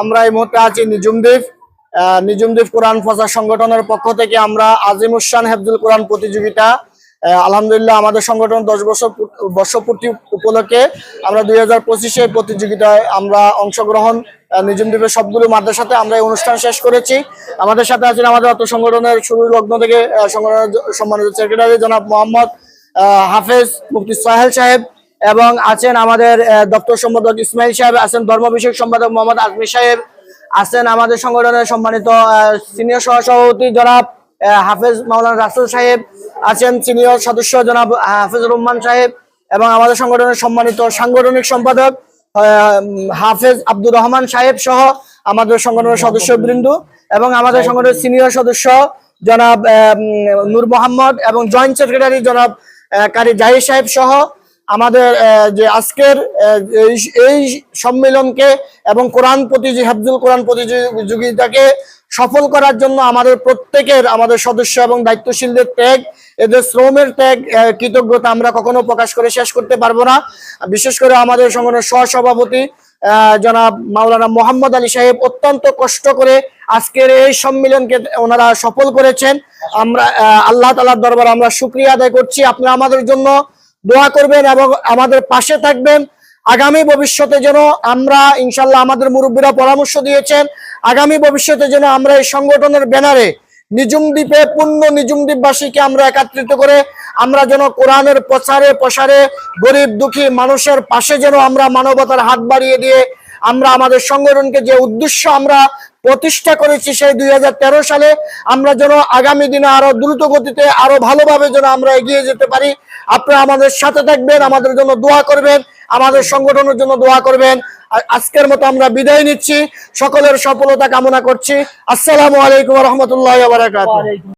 আমরা এই মুহূর্তে আছি নিজুমদ্বীপ নিজুমদ্বীপ কোরআন প্রচার সংগঠনের পক্ষ থেকে আমরা আজিমুসান হেফজুল কোরআন প্রতিযোগিতা আলহামদুলিল্লাহ আমাদের সংগঠন দশ বছর বর্ষপূর্তি উপলক্ষে আমরা দুই হাজার পঁচিশে প্রতিযোগিতায় আমরা অংশগ্রহণ নিজুমদ্বীপের সবগুলো মাদ্রাসাতে আমরা এই অনুষ্ঠান শেষ করেছি। আমাদের সাথে আছেন আমাদের অত সংগঠনের শুরু লগ্ন থেকে সংগঠনের সম্মানিত সেক্রেটারি জনাব মোহাম্মদ হাফেজ মুফতি সাহেল সাহেব। এবং আছেন আমাদের দপ্তর সম্পাদক ইসমাইল সাহেব, আছেন ধর্ম বিষয়ক সম্পাদক মোহাম্মদ আজমি সাহেব, আছেন আমাদের সংগঠনের সম্মানিত সিনিয়র সহসভাপতি জনাব হাফেজ মাওলানা রাসুল সাহেব, আছেন সিনিয়র সদস্য জনাব হাফেজ রহমান সাহেব এবং আমাদের সংগঠনের সম্মানিত সাংগঠনিক সম্পাদক হাফেজ আব্দুর রহমান সাহেব সহ আমাদের সংগঠনের সদস্য বৃন্দু এবং আমাদের সংগঠনের সিনিয়র সদস্য জনাব নূর মোহাম্মদ এবং জয়েন্ট সেক্রেটারি জনাব কারি জাহির সাহেব সহ আমাদের যে আজকের এই- সম্মেলনকে এবং কোরআন প্রতিযোগী, হাফজুল কোরআন প্রতিযোগিতাকে সফল করার জন্য আমাদের প্রত্যেকের, আমাদের সদস্য এবং দায়িত্বশীলদের ত্যাগ, এদের শ্রমের ত্যাগ কৃতজ্ঞতা আমরা কখনো প্রকাশ করে শেষ করতে পারব না। বিশেষ করে আমাদের সংগঠনের সহসভাপতি জনাব মাওলানা মোহাম্মদ আলী সাহেব অত্যন্ত কষ্ট করে আজকের এই সম্মেলনকে ওনারা সফল করেছেন। আমরা আল্লাহ তালার দরবার আমরা শুক্রিয়া আদায় করছি। আপনারা আমাদের জন্য দোয়া করবেন এবং আমাদের পাশে থাকবেন। আগামী ভবিষ্যতে যেন আমরা ইনশাল্লাহ আমাদের মুরব্বীরা পরামর্শ দিয়েছেন, আগামী ভবিষ্যতে যেন আমরা এই সংগঠনের ব্যানারে নিজুম দ্বীপে, পূর্ণ নিজুম দ্বীপবাসীকে আমরা একত্রিত করে আমরা যেন কোরআনের প্রচারে, প্রসারে গরিব দুঃখী মানুষের পাশে যেন আমরা মানবতার হাত বাড়িয়ে দিয়ে আমরা আমাদের সংগঠনকে যে উদ্দেশ্য আমরা প্রতিষ্ঠা করেছি সেই দুই সালে। আমরা যেন আগামী দিনে আরও দ্রুত গতিতে, আরও ভালোভাবে যেন আমরা এগিয়ে যেতে পারি। আপনারা আমাদের সাথে থাকবেন, আমাদের জন্য দোয়া করবেন, আমাদের সংগঠনের জন্য দোয়া করবেন। আজকের মতো আমরা বিদায় নিচ্ছি। সকলের সফলতা কামনা করছি। আসসালামু আলাইকুম রহমতুল্লাহ